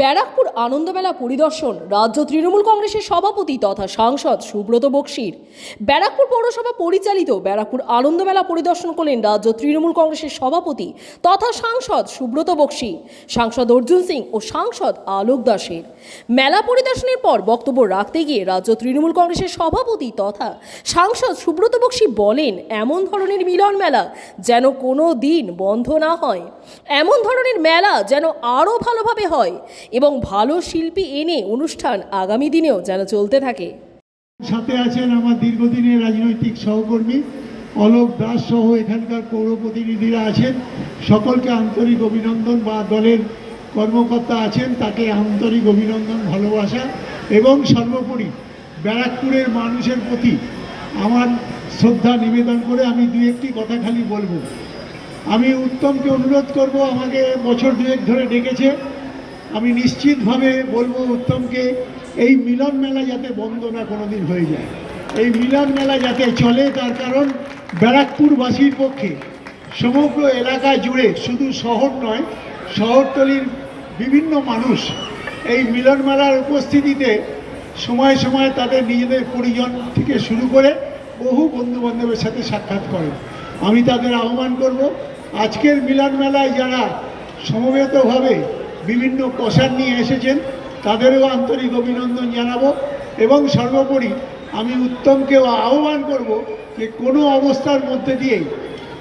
ব্যারাকপুর আনন্দমেলা পরিদর্শন, রাজ্য তৃণমূল কংগ্রেসের সভাপতি তথা সাংসদ সুব্রত বক্সির। ব্যারাকপুর পৌরসভা পরিচালিত ব্যারাকপুর আনন্দমেলা পরিদর্শন করলেন রাজ্য তৃণমূল কংগ্রেসের সভাপতি তথা সাংসদ সুব্রত বক্সি, সাংসদ অর্জুন সিং ও সাংসদ আলোক দাসের। মেলা পরিদর্শনের পর বক্তব্য রাখতে গিয়ে রাজ্য তৃণমূল কংগ্রেসের সভাপতি তথা সাংসদ সুব্রত বক্সি বলেন, এমন ধরনের মিলন মেলা যেন কোনো দিন বন্ধ না হয়। এমন ধরনের মেলা যেন আরও ভালোভাবে হয়। এবং ভালো শিল্পী এনে অনুষ্ঠান আগামী দিনেও যেন চলতে থাকে। সাথে আছেন আমার দীর্ঘদিনের রাজনৈতিক সহকর্মী অলোক দাস সহ এখানকার পৌর প্রতিনিধিরা আছেন। সকলকে আন্তরিক অভিনন্দন বা দলের কর্মকর্তা আছেন, তাকে আন্তরিক অভিনন্দন, ভালোবাসা এবং সর্বোপরি ব্যারাকপুরের মানুষের প্রতি আমার শ্রদ্ধা নিবেদন করে আমি দু একটি কথা খালি বলব। আমি উত্তমকে অনুরোধ করব, আমাকে বছর দুয়েক ধরে ডেকেছে। আমি নিশ্চিতভাবে বলব উত্তমকে, এই মিলন মেলা যাতে বন্ধ না কোনোদিন হয়ে যায়। এই মিলন মেলা যাতে চলে, তার কারণ ব্যারাকপুরবাসীর পক্ষে সমগ্র এলাকা জুড়ে শুধু শহর নয়, শহরতলির বিভিন্ন মানুষ এই মিলন মেলার উপস্থিতিতে সময় সময় তাদের নিজেদের পরিজন থেকে শুরু করে বহু বন্ধু বান্ধবের সাথে সাক্ষাৎ করেন। আমি তাদের আহ্বান করব, আজকের মিলন মেলায় যারা সমবেতভাবে বিভিন্ন পোশাক নিয়ে এসেছেন। তাদেরও আন্তরিক অভিনন্দন জানাব এবং সর্বোপরি আমি উত্তমকেও আহ্বান করব যে কোনো অবস্থার মধ্যে দিয়েই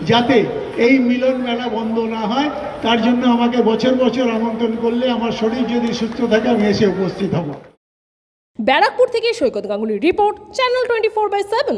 যাতে এই মিলন মেলা বন্ধ না হয়। তার জন্য আমাকে বছর বছর আমন্ত্রণ করলে আমার শরীর যদি সুস্থ থাকে আমি এসে উপস্থিত হব। ব্যারাকপুর থেকে Saikat গাঙ্গুলির report, channel twenty four by seven.